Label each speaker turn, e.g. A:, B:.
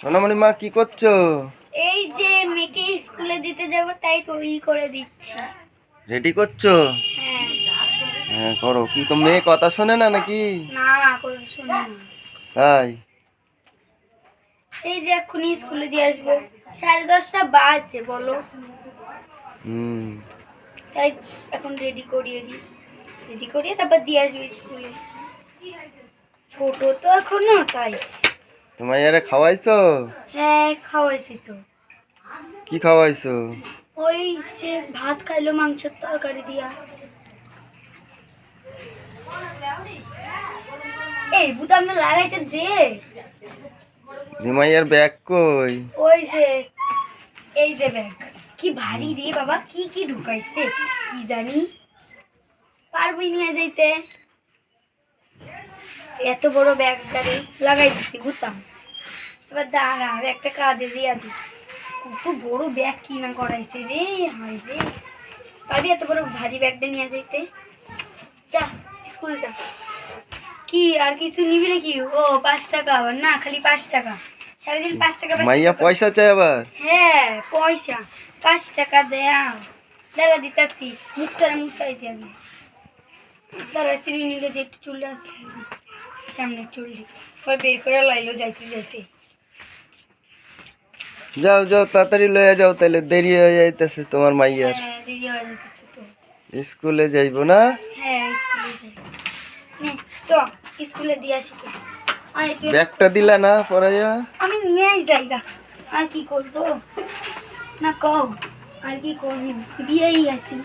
A: সোনামণি মা কি করছ?
B: এই যে মেয়েকে স্কুলে দিতে যাব তাই তৈরি করে দিচ্ছি।
A: রেডি করছ?
B: হ্যাঁ
A: করো। কি তো মেয়ে কথা শোনে না নাকি?
B: না কথা শুনি না।
A: তাই?
B: এই যে এক্ষুনি স্কুলে দিয়ে আসব। সাড়ে দশটা বাজে বলো।
A: হুম।
B: তাই এখন রেডি করিয়ে দিই। রেডি করিয়ে তারপর দিয়ে আসব স্কুলে। ছোট তো এখনও তাই।
A: তোমার ইয়ারে খাওয়াইছো?
B: হ্যাঁ খাওয়াইছি তো।
A: কি খাওয়াইছো?
B: ওই যে ভাত খাইলো মাংসের তরকারি দিয়া। এই বুতামটা লাগাইতে দে।
A: নিমাইয়ার ব্যাগ কই?
B: ওই যে এই যে ব্যাগ। কি ভারী রে বাবা কি কি ঢুকাইছে কি জানি। পারবই নিয়ে যাইতে। এত বড় ব্যাগ গাড়ি লাগাই দিছি বুতাম এবার দাঁড়া ব্যাগটা কাঁধে দিয়া দি কত বড় ব্যাগ কিনা করাইছে রে হায় রে। পারবি এত বড় ভারী ব্যাগটা নিয়ে যাইতে? যা স্কুল যা। কি আর কিছু নিবি নাকি? ও পাঁচ টাকা আবার না খালি পাঁচ টাকা। সারাদিন পাঁচ টাকা
A: মাইয়া পয়সা চাই আবার?
B: হ্যাঁ পয়সা। পাঁচ টাকা দেয়া দাঁড়া দিতাছি। মুখটা মুছাই দিয়ে দাঁড়া সিঁড়ি নিলে যে একটু চুলটা আসলে। সামনে চুলটি পরে বের করে লাইলো যাইতে যাইতে
A: যাও যাও তাড়াতাড়ি লয়ে যাও তাহলে দেরি হয়ে যাইতেছে তোমার মাইয়ার
B: হ্যাঁ দেরি হয়ে যেতেছে তো
A: স্কুলে যাইবো না
B: হ্যাঁ স্কুলে যাই নে চ স্কুলে দিয়ে আসি তো আয় তুই
A: ব্যাগটা দিলা না পড়াইয়া
B: আমি নিয়েই যাই গা আর কি করব না কও আর কি করবি দিয়েই আসি